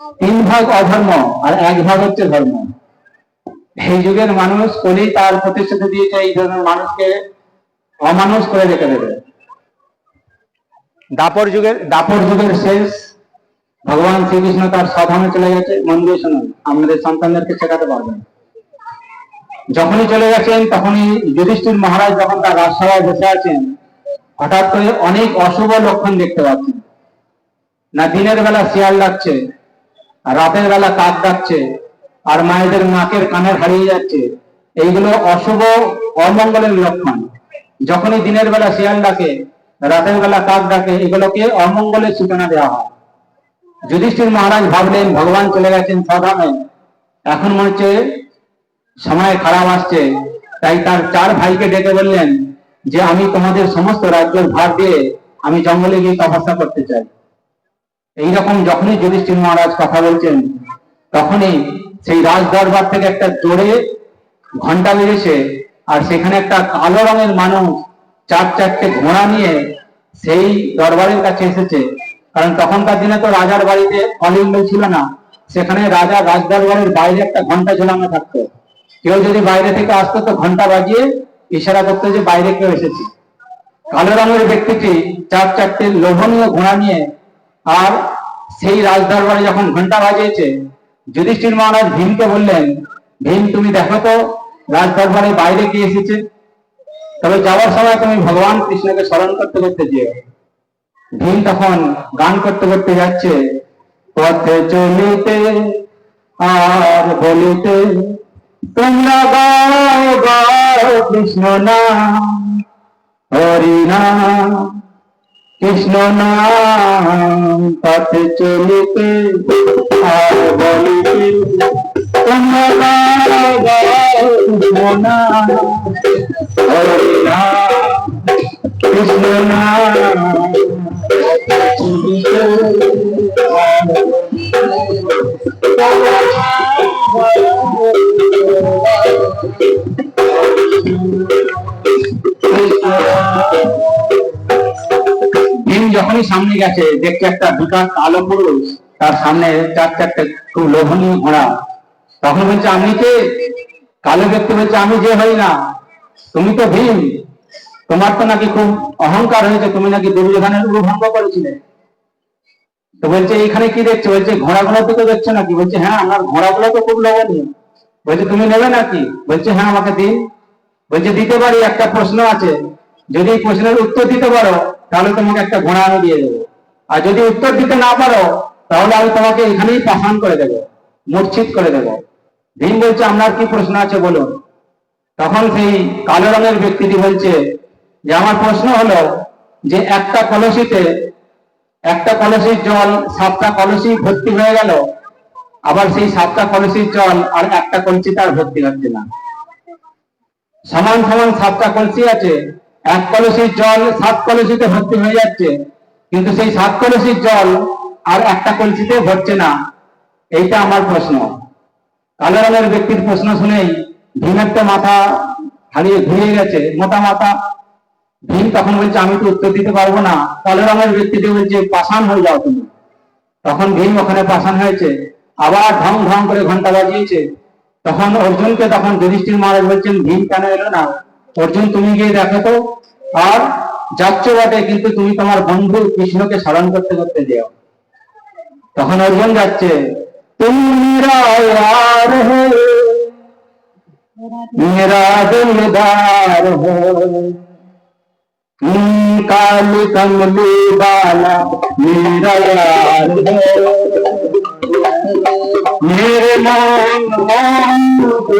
তিন ভাগ অধর্ম আর এক ভাগ হচ্ছে ধর্ম। এই যুগের মানুষ কলি তার প্রতিশ্রুতি দিয়েছে, এই ধরনের মানুষকে অমানুষ করে রেখে দেবে। দাপর যুগের দাপর যুগের শেষ ভগবান শ্রীকৃষ্ণ তার স্বধামে চলে গেছে। মন দিয়ে শুনুন, আমাদের সন্তানদেরকে শেখাতে পারবেন। যখনই চলে গেছেন, তখনই যুধিষ্ঠির মহারাজ যখন তার রাজসভায় বসে আছেন, হঠাৎ করে অনেক অশুভ লক্ষণ দেখতে পাচ্ছেন। না, দিনের বেলা শিয়াল আর রাতের বেলা কাক ডাকছে, আর মায়েদের নাকের কানের হারিয়ে যাচ্ছে। এইগুলো অশুভ, অমঙ্গলের লক্ষণ। যখনই দিনের বেলা শিয়াল ডাকে, রাতের বেলা কাক ডাকে, এগুলোকে অমঙ্গলের সূচনা দেওয়া হয়। যুধিষ্ঠির মহারাজ ভাবলেন, ভগবান চলে গেছেন স্বধামে। এখন মনে হচ্ছে সময় খারাপ আসছে। তাই তার চার ভাইকে ডেকে বললেন যে, আমি তোমাদের সমস্ত রাজ্যের ভার দিয়ে আমি জঙ্গলে গিয়ে তপস্যা করতে চাই। এইরকম যখনই যুধিষ্ঠির মহারাজ কথা বলছেন, তখনই সেই রাজ দরবার থেকে একটা জোরে ঘণ্টা বেজেছে আর সেখানে একটা কালো রঙের মানুষ চার চারটে ঘোড়া নিয়ে সেই দরবারের কাছে এসেছে। কারণ তখনকার দিনে তো রাজার বাড়িতে কলিং ছিল না, সেখানে রাজা রাজ দরবারের বাইরে একটা ঘণ্টা ঝোলানো থাকতো। কেউ যদি বাইরে থেকে আসতো তো ঘণ্টা বাজিয়ে ইশারা করতো যে বাইরে কেউ এসেছে। কালো রঙের ব্যক্তিটি চার চারটে লোভনীয় ঘোড়া নিয়ে আর সেই রাজ দরবারে যখন ঘণ্টা বাজিয়েছে, যুধিষ্ঠির মহারাজ ভীমকে বললেন, ভীম, তুমি দেখো তো রাজ দরবারে বাইরে কে এসেছে? তবে যাওয়ার সময় তুমি ভগবান কৃষ্ণকে স্মরণ করতে করতে যেও। ভীম তখন গান করতে করতে যাচ্ছে, পথে চলিতে আর বলিতে তোমরা গাও গাও কৃষ্ণ না হরি নাম কৃষ্ণ নাম পথে চলিতে আর বলিতে কৃষ্ণ নাম। সামনে গেছে দেখছে একটা বিকার কালো পুরুষ, তার সামনে চার চারটে খুব লোভনীয় ঘোড়া। তখন বলছে, আমি কে? কালো ব্যক্তি বলছে, আমি যে হই না। তুমি তো ভীম। তোমার তো নাকি খুব অহংকার হয়েছে, তুমি নাকি দুর্যোধনের ভঙ্গ করেছিলে। তো বলছে এখানে কি দেখছ? বলছে, ঘোড়াগুলো তো দেখছ নাকি? বলছে হ্যাঁ আমার ঘোড়াগুলো তো খুব লোভনীয়। বলছে, তুমি নেবে নাকি? বলছে হ্যাঁ আমাকে দিন। বলছে, দিতে পারি, একটা প্রশ্ন আছে। যদি প্রশ্নের উত্তর দিতে পারো, তাহলে তোমাকে একটা ঘোড়া আমি দিয়ে দেবো। আর যদি উত্তর দিতে না পারো, তাহলে আমি তোমাকে এখানেই পাঠান করে দেবো, মূর্ছিত করে দেবো। ভীম বলছে, আপনার কি প্রশ্ন আছে বলুন? তখন সেই কালো রঙের ব্যক্তিটি বলছে যে, আমার প্রশ্ন হলো যে, একটা কলসিতে, একটা কলসির জল, সাতটা কলসি ভর্তি হয়ে গেল, আবার সেই সাতটা কলসির জল আর একটা কলসিতে আর ভর্তি হচ্ছে না। সমান সমান সাতটা কলসি আছে, এক কলসির জল সাত কলসিতে ভর্তি হয়ে যাচ্ছে কিন্তু সেই সাত কলসির জল আর একটা কলসিতে ভরছে না, এইটা আমার প্রশ্ন। কালো রঙের ব্যক্তির প্রশ্ন শুনেই ভীমের তো মাথা হারিয়ে ঘুরিয়ে গেছে। মোটা মাথা। ভীম তখন বলছে, আমি তো উত্তর দিতে পারব না। কালো রঙের ব্যক্তিটি বলছে, পাষাণ হয়ে যাও তুমি। তখন ভীম ওখানে পাষাণ হয়েছে। আবার ঢং ঢং করে ঘণ্টা বাজিয়েছে। তখন অর্জুনকে তখন যুধিষ্ঠির মহারাজ বলছেন, ভীম কেন এলো না? অর্জুন, তুমি গিয়ে দেখো তো। আর যাচ্ছ বটে কিন্তু তুমি তোমার বন্ধু কৃষ্ণকে স্মরণ করতে করতে যেও তখন অর্জুন যাচ্ছে তুমি মেরা यार हो मेरा दिलदार हो हम्म, काल कमली बाला मेरा यार हो मेरे नाम नाम तू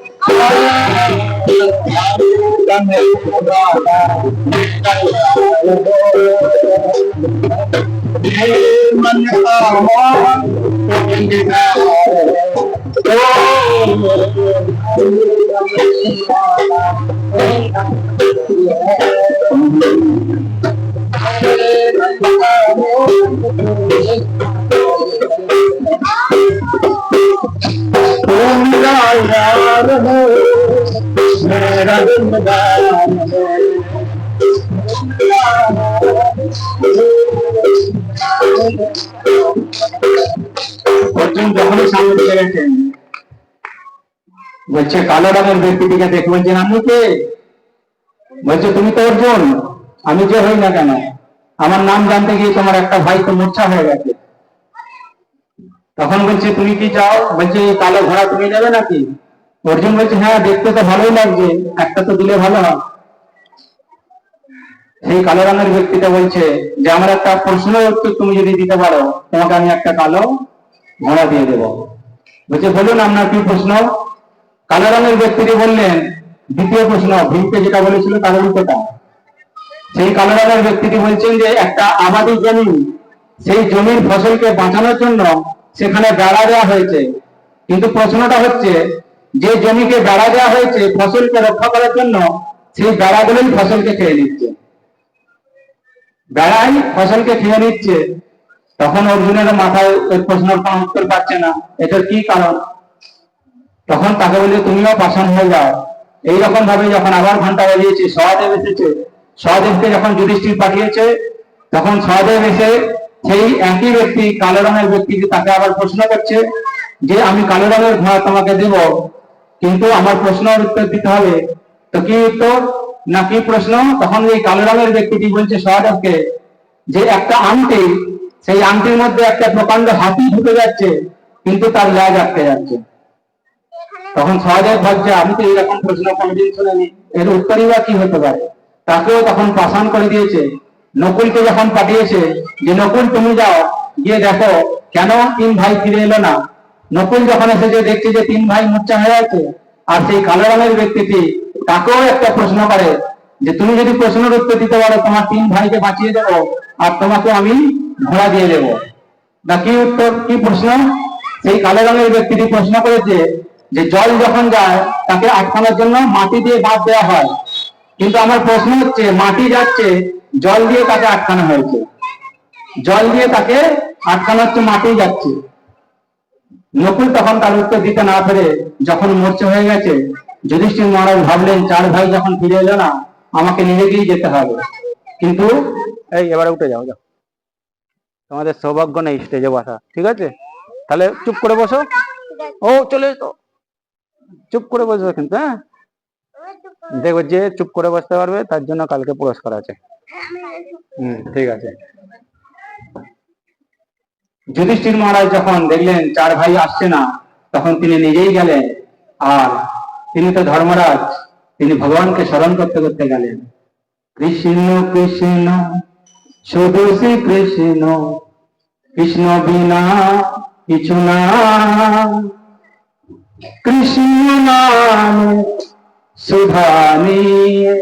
मन বলছে কালো রঙের ব্যক্তিটিকে দেখে বলছেন আমি কে? বলছে, তুমি তো অর্জুন আমি যে হই না কেন? আমার নাম জানতে গিয়ে তোমার একটা ভাই তো মূর্ছা হয়ে গেছে। তখন বলছে, তুমি কি চাও? বলছে কালো ঘোড়া তুমি নেবে নাকি? অর্জুন বলছে হ্যাঁ দেখতে তো ভালোই লাগছে। একটা তো দিলে ভালো হয়। সেই কালো রঙের ব্যক্তিটা বলছে, যে, আমার একটা প্রশ্ন উত্তর তুমি যদি দিতে পারো, তোমাকে আমি একটা কালো ঘোড়া দিয়ে দেবো। বলছে, বলুন, আপনার কি প্রশ্ন? কালো ব্যক্তিটি বললেন, দ্বিতীয় প্রশ্ন ভীমকে যেটা বলেছিল তার উল্টোটা সেই কালো ব্যক্তিটি বলছেন যে, একটা আবাদি জমি, সেই জমির ফসলকে বাঁচানোর জন্য সেখানে বেড়া দেওয়া হয়েছে। কিন্তু প্রশ্নটা হচ্ছে, যে জমিকে বেড়া দেওয়া হয়েছে, ফসলকে রক্ষা করার জন্য সেই বেড়াগুলোই ফসলকে খেয়ে নিচ্ছে। বেড়াই ফসলকে খেয়ে নিচ্ছে। তখন অর্জুনের মাথায় ওই প্রশ্নের কোনো উত্তর পাচ্ছে না। এটার কি কারণ? তখন তাকে বলে, তুমিও পাষাণ হয়ে যাও। এইরকম ভাবে যখন আবার ঘণ্টা বাজিয়েছে সহদেব এসেছে। সহদেবকে যখন যুধিষ্ঠির পাঠিয়েছে, তখন সহদেব এসে সেই একই ব্যক্তি, কালো রঙের ব্যক্তিকে তাকে আবার প্রশ্ন করছে যে, আমি কালো রঙের ঘোড়া তোমাকে দেব, কিন্তু আমার প্রশ্নের উত্তর দিতে হবে। তো কি উত্তর না কি প্রশ্ন? তখন এই কালো রঙের ব্যক্তিটি বলছে সহদেবকে যে, একটা আংটি, সেই আংটির মধ্যে একটা প্রকাণ্ড হাতি ঢুকে যাচ্ছে, কিন্তু তার ল্যাজ আটকে যাচ্ছে। তখন সহদেব ভাবছে, আমি তো এরকম প্রশ্ন কোনদিন শুনিনি এর উত্তরই বা কি হতে পারে? তাকেও তখন পাশান করে দিয়েছে। নকুলকে যখন পাঠিয়েছে যে, নকুল, তুমি যাও, গিয়ে দেখো, কেন তিন ভাই ফিরে এলো না? নকুল যখন এসেছে, দেখছে যে তিন ভাই মূর্ছা হয়ে আছে, আর সেই কালো রঙের ব্যক্তিটি তাকেও একটা প্রশ্ন করে যে, তুমি যদি প্রশ্নের উত্তর দিতে পারো, তোমার তিন ভাইকে বাঁচিয়ে দেবো, আর তোমাকে আমি ঘোড়া দিয়ে দেবো। না কি উত্তর, কি প্রশ্ন? সেই কালো রঙের ব্যক্তিটি প্রশ্ন করেছে যে জল যখন যায় তাকে আটকানোর জন্য মাটি দিয়ে বাদ দেওয়া হয়। কিন্তু আমার প্রশ্ন হচ্ছে মাটি যাচ্ছে জল দিয়ে তাকে আটকানো হয়েছে। জল দিয়ে তাকে আটকানো হচ্ছে মাটি যাচ্ছে। নকুল তখন তার উত্তর দিতে না পেরে যখন মরছে হয়ে গেছে যুধিষ্ঠির মহারাজ ভাবলেন চার ভাই যখন ফিরে এলো না আমাকে নিজেকেই যেতে হবে। কিন্তু এই এবারে উঠে যাও যাও। তোমাদের সৌভাগ্য নেই স্টেজে বসা ঠিক আছে? তাহলে চুপ করে বসো। ও চলে তো চুপ করে বসবে কিন্তু হ্যাঁ? দেখো যে চুপ করে বসতে পারবে তার জন্য কালকে পুরস্কার আছে। হুম ঠিক আছে। যুধিষ্ঠির মহারাজ যখন দেখলেন চার ভাই আসছে না তখন তিনি নিজেই গেলেন। আর তিনি তো ধর্মরাজ তিনি ভগবানকে স্মরণ করতে করতে গেলেন। কৃষ্ণ কৃষ্ণ শুধু শ্রী কৃষ্ণ কৃষ্ণ বিনা কিছু না। কৃষ্ণ নাম সুধা নিয়ে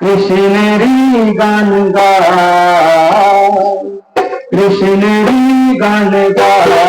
কৃষ্ণেরই গান গায়। কৃষ্ণেরই গান কৃষ্ণ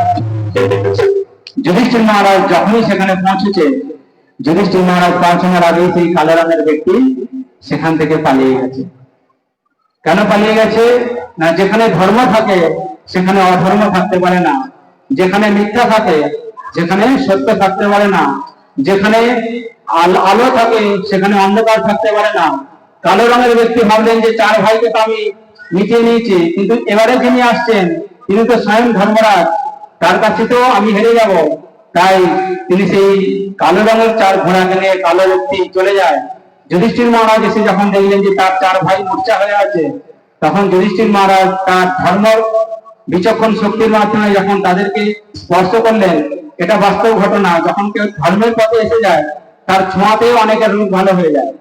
যুধিষ্ঠির মহারাজ যখনই সেখানে পৌঁছেছে, যুধিষ্ঠির মহারাজ পৌঁছানোর আগেই সেই কালো রঙের ব্যক্তি সেখান থেকে পালিয়ে গেছে। কেন পালিয়ে গেছে? না, যেখানে ধর্ম থাকে, সেখানে অধর্ম থাকতে পারে না। যেখানে মিথ্যা থাকে যেখানে সত্য থাকতে পারে না। যেখানে আল- থাকে, সেখানে অন্ধকার থাকতে পারে না। কালো রঙের ব্যক্তি ভাবলেন যে চার ভাইকে তো আমি মিটিয়ে নিয়েছি, কিন্তু এবারে যিনি আসছেন, তিনি তো স্বয়ং ধর্মরাজ। তার কাছে তো আমি হেরে যাব। তাই তিনি সেই কালো রঙের চার ঘোড়াকে নিয়ে কালো ব্যক্তি চলে যায়। যুধিষ্ঠির মহারাজ এসে যখন দেখলেন যে তার চার ভাই মূর্ছা হয়ে আছে, তখন যুধিষ্ঠির মহারাজ তার ধর্ম বিচক্ষণ শক্তির মাধ্যমে যখন তাদেরকে স্পর্শ করলেন, এটা বাস্তব ঘটনা। যখন কেউ ধর্মের পথে এসে যায়, তার ছোঁয়াতেও অনেকের রূপ ভালো হয়ে যায়।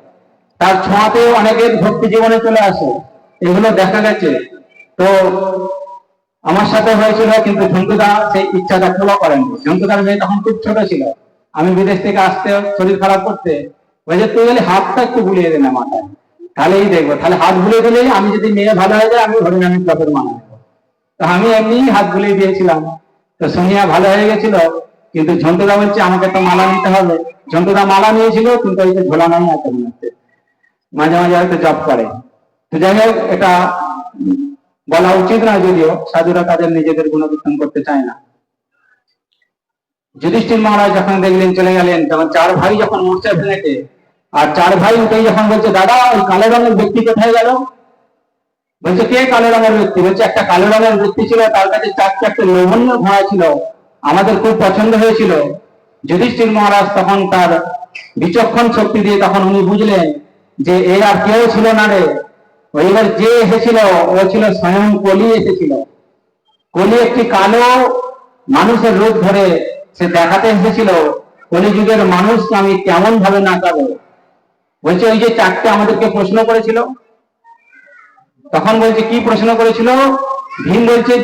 তার ছোঁয়াতেও অনেকের ভক্তি জীবনে চলে আসে। এগুলো দেখা গেছে। তো আমার সাথে হয়েছিল, কিন্তু ঝন্টুদা সেই ইচ্ছাটা ফলো করেন। ঝন্টুদার মেয়ে তখন খুব ছোট ছিল। আমি বিদেশ থেকে আসতে শরীর খারাপ করতে ওই যে তুই গেলে হাতটা একটু বুলিয়ে দে না মাথায়। তাহলেই দেখব। তাহলে হাত বুলিয়ে দিলেই আমি যদি মেয়ে ভালো হয়ে যায় আমি হরিনামী ক্লাবের মানা নেব তো আমি এমনি হাত বুলিয়ে দিয়েছিলাম। তো সোনিয়া ভালো হয়ে গেছিল, কিন্তু ঝন্টুদা বলছে, আমাকে তো মালা নিতে হবে। ঝন্টুদা মালা নিয়েছিল, কিন্তু ওই যে ঝোলা নাই আছে মনে মাঝে মাঝে হয়তো জব করে। তো যাই হোক, এটা বলা উচিত না যদিও সাধুরা তাদের নিজেদের গুণকীর্তন করতে চায় না। যুধিষ্ঠির মহারাজ যখন দেখলেন, চলে গেলেন, তখন চার ভাই যখন মোর্চা ভেঙেছে আর চার ভাই উঠেই যখন বলছে, দাদা, ওই কালো রঙের ব্যক্তি কোথায় গেল? বলছে, কে কালো রঙের ব্যক্তি? বলছে, একটা কালো রঙের ব্যক্তি ছিল, তার কাছে চার চারটে লোভন্য ঘোড়া ছিল, আমাদের খুব পছন্দ হয়েছিল। যুধিষ্ঠির মহারাজ তখন তার বিচক্ষণ শক্তি দিয়ে তখন উনি বুঝলেন যে এ আর কেউ ছিল না রে। ওইবার যে এসেছিল, ও ছিল স্বয়ং কলি এসেছিল। কলি একটি কালো মানুষের রূপ ধরে সে দেখাতে এসেছিল কলিযুগের মানুষকে আমি কেমন ভাবে নাচাবো বলছে, ওই যে চারটে আমাদেরকে প্রশ্ন করেছিল। তখন বলছে, কি প্রশ্ন করেছিল? ভীম বলছে,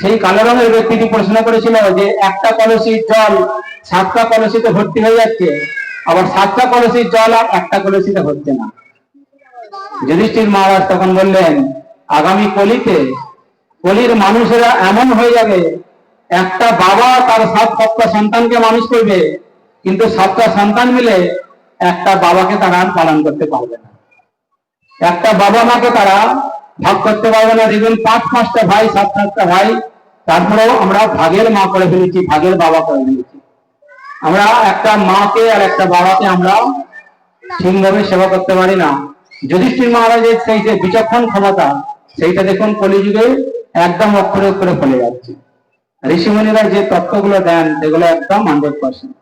সেই কালো রঙের ব্যক্তিটি প্রশ্ন করেছিল যে, একটা কলসির জল সাতটা কলসিতে ভর্তি হয়ে যাচ্ছে, আবার সাতটা কলসির জল আর একটা কলসিতে হচ্ছে না। যুধিষ্ঠির মহারাজ তখন বললেন, আগামী কলিতে কলির মানুষেরা এমন হয়ে যাবে, একটা বাবা তার সাত সাতটা সন্তানকে মানুষ করবে, কিন্তু সাতটা সন্তান মিলে একটা বাবাকে তারা আর পালন করতে পারবে না। একটা বাবা মাকে তারা ভাগ করতে পারবে না, দেখবেন পাঁচ পাঁচটা ভাই, সাত সাতটা ভাই, তারপরেও আমরা ভাগের মা করে ফেলেছি, ভাগের বাবা করে ফেলেছি। আমরা একটা মাকে আর একটা বাবাকে আমরা ঠিকভাবে সেবা করতে পারি না। যুধিষ্ঠির মহারাজের সেই যে বিচক্ষণ ক্ষমতা, সেইটা দেখুন কলিযুগে একদম অক্ষরে অক্ষরে ফলে যাচ্ছে। ঋষিমুনিরা যে তত্ত্বগুলো দেন, সেগুলো একদম হান্ড্রেড পার্সেন্ট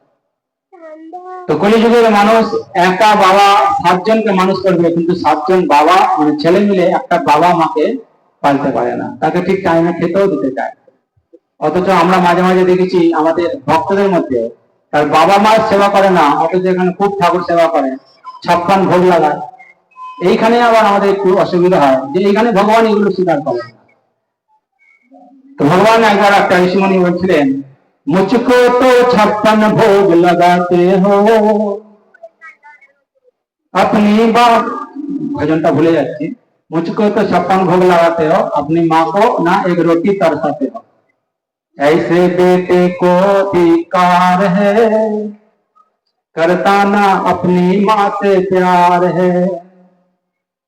তো কলিযুগের মানুষ একা বাবা, সাতজনকে মানুষ করবে, কিন্তু সাতজন বাবা মানে ছেলে মিলে একটা বাবা মাকে পালতে পারে না। তাকে ঠিক টাইমে খেতেও দিতে চায় অথচ আমরা মাঝে মাঝে দেখেছি আমাদের ভক্তদের মধ্যে, তার বাবা মার সেবা করে না, অথচ এখানে খুব ঠাকুর সেবা করে, ছাপ্পান ভোগ লাগায়। এইখানে আবার আমাদের একটু অসুবিধা হয় যে এইখানে ভগবান এগুলো স্বীকার করেন তো ভগবান একবার একটা ঋষিমণি বলছিলেন মুচকো তো ছাপ্পন ভোগ লাগাতে হো আপনি বা भजन भूले जाती मुझको तो छप्पन भोग लगाते हो अपनी माँ को ना एक रोटी तरसाते हो ऐसे बेटे को अधिकार है करता ना अपनी माँ से प्यार है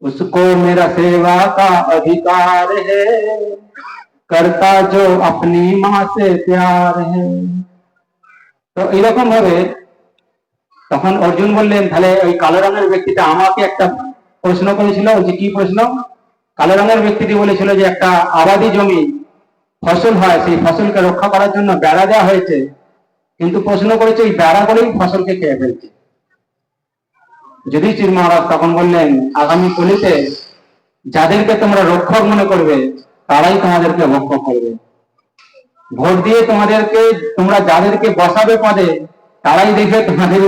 उसको मेरा सेवा का अधिकार है करता जो अपनी माँ से प्यार है তো এরকম ভাবে তখন অর্জুন বললেন তাহলে ওই কালো রঙের ব্যক্তিটা আমাকে একটা প্রশ্ন করেছিল যে কি প্রশ্ন কালো রঙের ব্যক্তিটি বলেছিল যে একটা আবাদি জমি ফসল হয় সেই ফসলকে রক্ষা করার জন্য বেড়া দেওয়া হয়েছে কিন্তু প্রশ্ন করেছে এই বেড়াগুলোই ফসলকে খেয়ে ফেলছে যুধিষ্ঠির মহারাজ তখন বললেন, আগামী কলিতে যাদেরকে তোমরা রক্ষক মনে করবে, তারাই তোমাদেরকে ভক্ষক করবে। ভোট দিয়ে তোমাদেরকে, তোমরা যাদেরকে বসাবে পদে, তারাই দেখবে তোমাদের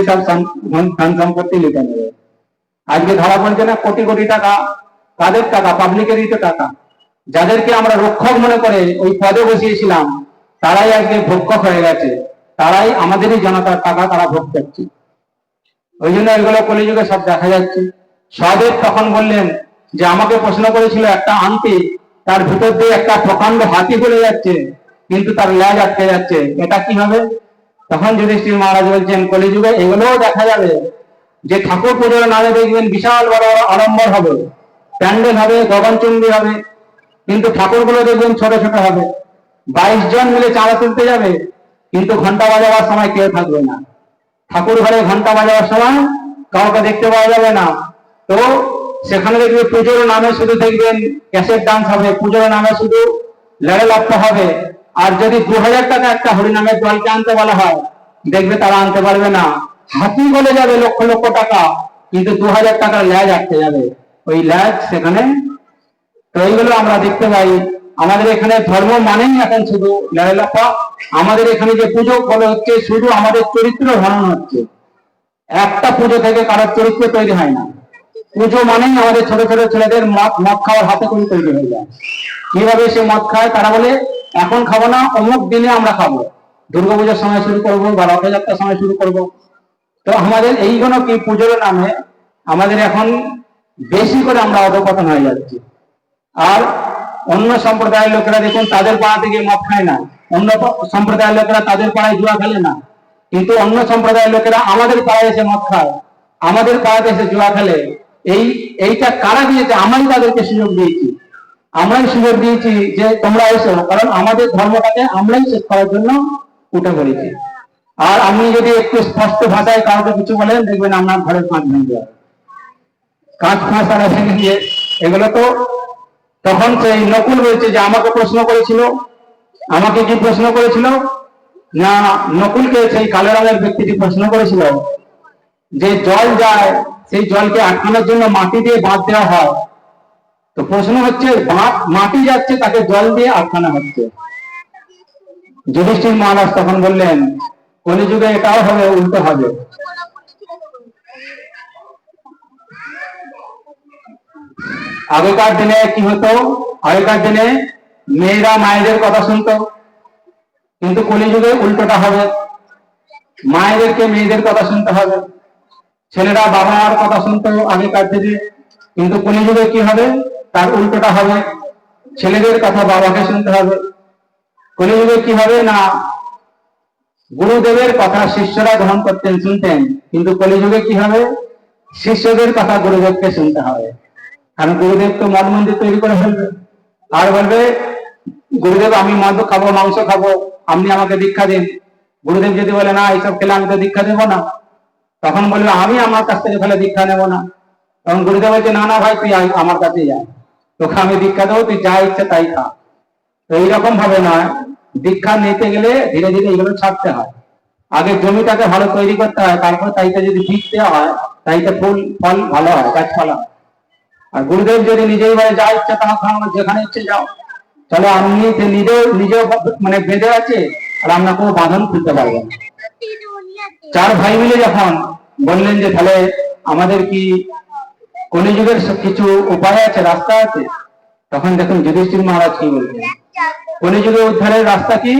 ধন সম্পত্তি লুটে নেবে। আজকে ধরা পড়ছে না কোটি কোটি টাকা? তাদের টাকা? পাবলিকেরই তো টাকা। যাদেরকে আমরা রক্ষক মনে করে ওই পদে বসিয়েছিলাম, তারাই আজকে ভক্ষক হয়ে গেছে। তারাই আমাদেরই জনতার টাকা তারা ভোগ করছে। ওই জন্য এগুলো কলিযুগে সব দেখা যাচ্ছে। সদেব তখন বললেন যে, আমাকে প্রশ্ন করেছিল একটা আন্টি তার ভিতর দিয়ে একটা প্রকাণ্ড হাতি বলে যাচ্ছে, কিন্তু তার ল্যাজ আটকে যাচ্ছে। এটা কি হবে? তখন যুধিষ্ঠির মহারাজ বলছেন, কলিযুগে এগুলোও দেখা যাবে। যে ঠাকুর পুজোর নামে দেখবেন বিশাল বড় বড় আড়ম্বর হবে, প্যান্ডেল হবে, গগনচুম্বী হবে, কিন্তু ঠাকুরগুলো দেখবেন ছোট ছোট হবে। বাইশ জন মিলে চাঁদা তুলতে যাবে, কিন্তু ঘণ্টা বাজাবার সময় কেউ থাকবে না। ঠাকুর ঘরে ঘণ্টা বাজাবার সময় কাউকে দেখতে পাওয়া যাবে না। তো সেখানে দেখবে পুজোর নামে শুধু দেখবেন ক্যাসেট ডান্স হবে, পুজোর নামে শুধু লড়ে লাগতে হবে। আর যদি দু হাজার টাকা একটা হরিনামের দলকে আনতে বলা হয়, দেখবে তারা আনতে পারবে না। হাতি বলে যাবে লক্ষ লক্ষ টাকা, কিন্তু দু হাজার টাকার ল্যাজ আটকে যাবে। ওই ল্যাজ সেখানে, তো এইগুলো আমরা দেখতে পাই। আমাদের এখানে ধর্ম মানেই এখন শুধু লড়াইলাপা আমাদের এখানে যে পুজো বলে হচ্ছে, শুধু আমাদের চরিত্র ধারণ হচ্ছে। একটা পুজো থেকে কারোর চরিত্র তৈরি হয় না। পুজো মানেই আমাদের ছোট ছোট ছেলেদের মদ মদ খাওয়ার হাতে করে তৈরি হয়ে যায়। কীভাবে সে মদ খায় তারা বলে, এখন খাব না, অমুক দিনে আমরা খাব। দুর্গাপূজার সময় শুরু করব বা রথযাত্রার সময় শুরু করব। তো আমাদের এইগুলো কি পুজোর নামে আমাদের এখন বেশি করে আমরা অধপতন হয়ে যাচ্ছি। আর অন্য সম্প্রদায়ের লোকেরা দেখুন তাদের পাড়া থেকে মদ খায় না। অন্য সম্প্রদায়ের লোকেরা তাদের পাড়ায় জুয়া খেলে না। কিন্তু অন্য সম্প্রদায়ের লোকেরা আমাদের পাড়ায় এসে মদ খায়। আমাদের পাড়াতে এসে জুয়া খেলে। এই, এইটা কারা দিয়েছে? আমরাই তাদেরকে সুযোগ দিয়েছি। আমরাই সুযোগ দিয়েছি যে তোমরা এসো কারণ আমাদের ধর্মটাকে আমরাই শেষ করার জন্য উঠে পড়েছি। আর আপনি যদি একটু স্পষ্ট ভাষায় কাউকে কিছু বলেন, দেখবেন আপনার ঘরের কাঁচ ভেঙে যাবে কাঁচ ফাঁস দিয়ে এগুলো তো তখন সেই নকুল বলছে যে আমাকে প্রশ্ন করেছিল। আমাকে কি প্রশ্ন করেছিল? না, নকুলকে সেই কালো রঙের ব্যক্তিটি প্রশ্ন করেছিল যে জল যায়, সেই জলকে আটকানোর জন্য মাটি দিয়ে বাঁধ দেওয়া হয়। তো প্রশ্ন হচ্ছে মাটি যাচ্ছে, তাকে জল দিয়ে আটকানো হচ্ছে। যুধিষ্ঠির মহারাজ তখন বললেন, কলিযুগে এটাও হবে, উল্টো হবে। আগেকার দিনে কি হতো? আগেকার দিনে মেয়েরা মায়েদের কথা শুনতো। কিন্তু কলিযুগে উল্টোটা হবে। মায়েদেরকে মেয়েদের কথা শুনতে হবে। ছেলেরা বাবা মার কথা শুনতো আগেকার দিনে। কিন্তু কলিযুগে কি হবে? তার উল্টোটা হবে। ছেলেদের কথা বাবাকে শুনতে হবে। কলিযুগে কি হবে? না, গুরুদেবের কথা শিষ্যরা গ্রহণ করতেন, শুনতেন। কিন্তু কলিযুগে কি হবে? শিষ্যদের কথা গুরুদেবকে শুনতে হবে। কারণ গুরুদেব তো মন মন্দির তৈরি করে ফেলবে। আর বলবে, গুরুদেব, আমি মদ খাব, মাংস খাব, আপনি আমাকে দীক্ষা দিন। গুরুদেব যদি বলে, না, এইসব খেলে আমি তো দীক্ষা দেবো না। তখন বলবে, আমি আমার কাছ থেকে তাহলে দীক্ষা নেব না। তখন গুরুদেব বলছে, না না ভাই, তুই আমার কাছে যা তোকে আমি দীক্ষা দেবো, তুই যা ইচ্ছে তাই খা। তো এইরকম ভাবে নয়, দীক্ষা নিতে গেলে ধীরে ধীরে এগুলো ছাড়তে হয়। আগে জমিটাকে ভালো তৈরি করতে হয়, তারপর তাইতে যদি বীজ দেওয়া হয়, তাইতে ফুল, ফল ভালো হয়, গাছপালা হয়। আর গুরুদেব যদি নিজেই বলে যা ইচ্ছা তা খাও যেখানে ইচ্ছে যাও। তাহলে আপনি নিজেও নিজেও মানে বেঁধে আছে, আর আমরা কোনো বাঁধন খুলতে পারব না। চার ভাই মিলে যখন বললেন যে, তাহলে আমাদের কি কলিযুগের কিছু উপায় আছে, রাস্তা আছে? তখন দেখুন যুধিষ্ঠির মহারাজ কি বলছেন কলিযুগের উদ্ধারের রাস্তা কি?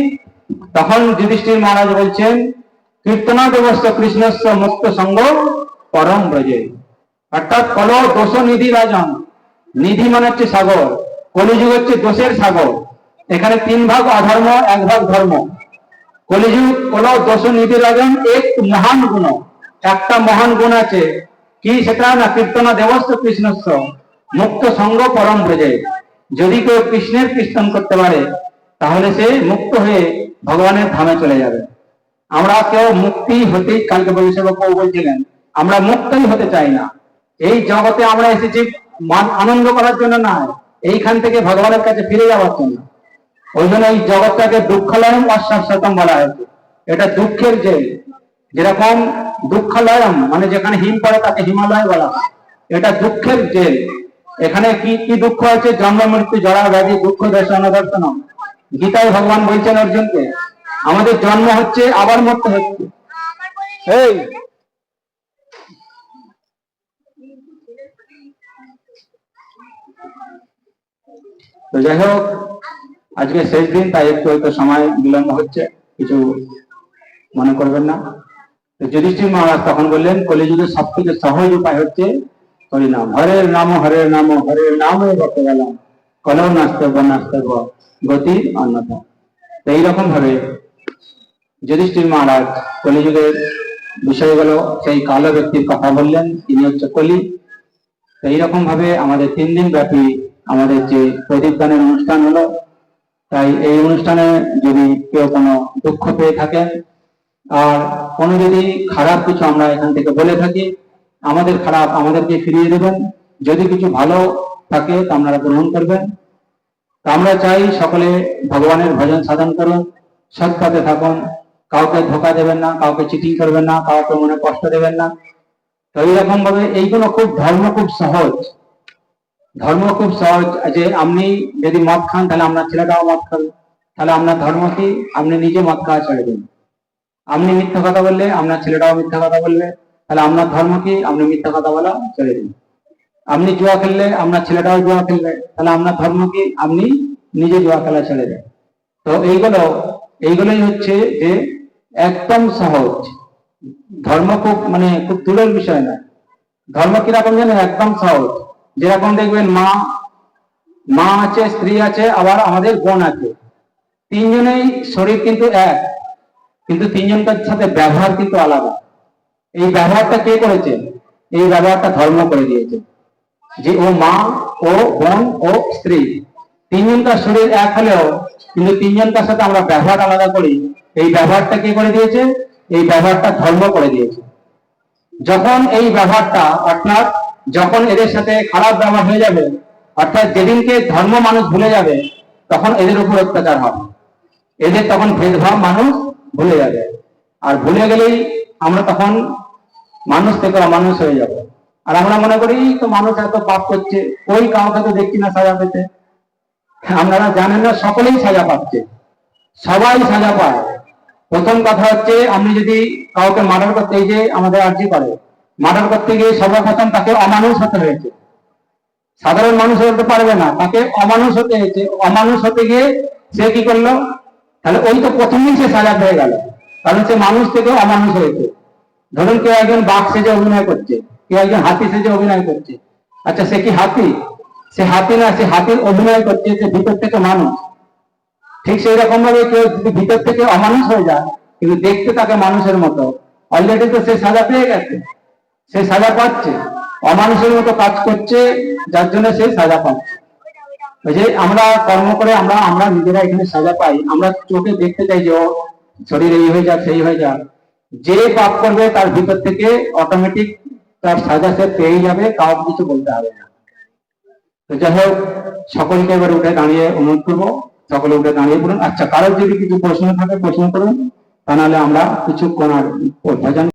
তখন যুধিষ্ঠির মহারাজ বলছেন কীর্তনা দেবস্ব কৃষ্ণস্ব মুক্ত সঙ্গ পরম ব্রজে। অর্থাৎ কল দোষ, নিধি, রাজন। নিধি মানে হচ্ছে সাগর, কলিযুগ হচ্ছে দোষের সাগর। এখানে তিন ভাগ অধর্ম, এক ভাগ ধর্ম। কলিযুগ কল দোষ, নিধি, রাজন এক মহান গুণ। একটা মহান গুণ আছে। কি সেটা না কীর্তনা দেবস্ব কৃষ্ণস্ব। মুক্ত সঙ্গ পরম ব্রজে। যদি কেউ কৃষ্ণের কীর্তন করতে পারে, তাহলে সে মুক্ত হয়ে ভগবানের ধামে চলে যাবে। আমরা কেউ মুক্তি হতেই কালকে ভবিষ্যৎ বলছিলেন, আমরা মুক্তই হতে চাই না। এই জগতে আমরা এসেছি আনন্দ করার জন্য না এইখান থেকে ভগবানের কাছে ফিরে যাওয়ার জন্য। ওই জন্য এই জগৎটাকে দুঃখালয়ম অশ্বাসতম বলা হয়েছে। এটা দুঃখের জেল যেরকম দুঃখালয়ম মানে যেখানে হিম পড়ে তাকে হিমালয় বলা এটা দুঃখের জেল এখানে কি কি দুঃখ আছে জন্ম, মৃত্যু, জরা, ব্যাধি, দুঃখ, দেশ অনদর্শন গীতায় ভগবান বলছেন অর্জুনকে, আমাদের জন্ম হচ্ছে, আবার মরতে হচ্ছে। এই তো যাই হোক আজকে শেষ দিন, তাই একটু হয়তো সময় বিলম্ব হচ্ছে, কিছু মনে করবেন না। যুধিষ্ঠির মহারাজ তখন বললেন কলিযুগের সব থেকে সহজ উপায় হচ্ছে, হরিনাম। হরের নাম হরের নাম, হরের নামে বলতে গেলাম। কলম নাস্তব্য নাস্তব্য গতি অন্যথা। তো এইরকম ভাবে যুধিষ্ঠির মহারাজ কলিযুগের বিষয়গুলো সেই কালো ব্যক্তির কথা বললেন, তিনি হচ্ছে কলি। এইরকম ভাবে আমাদের তিন দিন ব্যাপী আমাদের যে প্রদীপ দানের অনুষ্ঠান হলো, তাই এই অনুষ্ঠানে যদি কেউ কোনো দুঃখ পেয়ে থাকেন, আর কোনো যদি খারাপ কিছু আমরা এখান থেকে বলে থাকি, আমাদের খারাপ আমাদেরকে ফিরিয়ে দেবেন। যদি কিছু ভালো থাকে তা আপনারা গ্রহণ করবেন। আমরা চাই সকলে ভগবানের ভজন সাধন করুন সৎ থাকুন, কাউকে ধোকা দেবেন না, কাউকে চিটিং করবেন না, কাউকে মনে কষ্ট দেবেন না। তো এইরকম ভাবে এইগুলো খুব, ধর্ম খুব সহজ। ধর্ম খুব সহজ। যে আপনি যদি মদ খান, তাহলে আপনার ছেলেটাও মদ খাবে। তাহলে আপনার ধর্ম কি? আপনি নিজে মদ খাওয়া ছেড়ে দিন। আপনি মিথ্যা কথা বললে, আপনার ছেলেটাও মিথ্যা কথা বলবে তাহলে আপনার ধর্ম কি? আপনি মিথ্যা কথা বলা ছেড়ে দিন। আপনি জুয়া খেললে, আপনার ছেলেটাও জুয়া খেলবে। তাহলে আপনার ধর্ম কি? আপনি নিজে জুয়া খেলা ছেড়ে দেন। তো এইগুলো, এইগুলোই হচ্ছে যে একদম সহজ। ধর্ম খুব মানে খুব দূরের বিষয় না। ধর্ম কীরকম জানেন একদম সহজ। যেরকম দেখবেন মা মা আছে, স্ত্রী আছে, আবার আমাদের বোন আছে। তিনজনেই শরীর কিন্তু এক, কিন্তু তিনজনকার সাথে ব্যবহার কিন্তু আলাদা। এই ব্যবহারটা কে করেছে? এই ব্যবহারটা ধর্ম করে দিয়েছে। যে ও মা, ও বোন, ও স্ত্রী। তিনজনকার শরীর এক হলেও, কিন্তু তিনজনকার সাথে আমরা ব্যবহার আলাদা করি। এই ব্যবহারটা কে করে দিয়েছে? এই ব্যবহারটা ধর্ম করে দিয়েছে। যখন এই ব্যবহারটা, অর্থাৎ যখন এদের সাথে খারাপ ব্যবহার হয়ে যাবে, অর্থাৎ যেদিনকে ধর্ম মানুষ ভুলে যাবে, তখন এদের উপর অত্যাচার হবে। এদের তখন ভেদভাব মানুষ ভুলে যাবে। আর ভুলে গেলেই আমরা তখন মানুষ থেকে অমানুষ হয়ে যাব। আর আমরা মনে করি, "এই তো মানুষ এত পাপ করছে, ওই কাউকে তো দেখছি না সাজা পেতে। আপনারা জানেন না, সকলেই সাজা পাচ্ছে। সবাই সাজা পায়। প্রথম কথা হচ্ছে, আপনি যদি কাউকে মার্ডার করতে যে আমাদের আর্জি করে মার্ডার করতে গিয়ে সর্বপ্রথম তাকে অমানুষ হতে হয়েছে। সাধারণ মানুষ হতে পারবে না, তাকে অমানুষ হতে হয়েছে। অমানুষ হতে গিয়ে সে কি করল? তাহলে ওই তো প্রথমেই সে সাজা পেয়ে গেল। কারণ সে মানুষ থেকে অমানুষ হয়েছে। ধরুন কেউ একজন বাঘ সেজে অভিনয় করছে, কেউ একজন হাতি সেজে অভিনয় করছে। আচ্ছা সে কি হাতি? সে হাতি না, সে হাতির অভিনয় করছে যে ভিতর থেকে মানুষ। ঠিক সেই রকম ভাবে কেউ যদি ভিতর থেকে অমানুষ হয়ে যায়, কিন্তু দেখতে তাকে মানুষের মতো। অলরেডি তো সে সাজা পেয়ে গেছে। সে সাজা পাচ্ছে। অমানুষের মতো কাজ করছে, যার জন্য সে সাজা পাচ্ছে। যে আমরা কর্ম করে আমরা আমরা নিজেরা এখানে সাজা পাই। আমরা চোখে দেখতে চাই যে শরীর এই হয়ে যাক, সেই হয়ে যাক। যে পাপ করবে তার ভিতর থেকে অটোমেটিক তার সাজা সে পেয়ে যাবে, কাউকে কিছু বলতে হবে না। তো যাই হোক, সকলকে এবার উঠে দাঁড়িয়ে অনুরোধ করব। সকলে উঠে দাঁড়িয়ে পড়ুন আচ্ছা কারোর যদি কিছু প্রশ্ন থাকে, প্রশ্ন করুন। তা নাহলে আমরা কিছুক্ষণ আর ভজন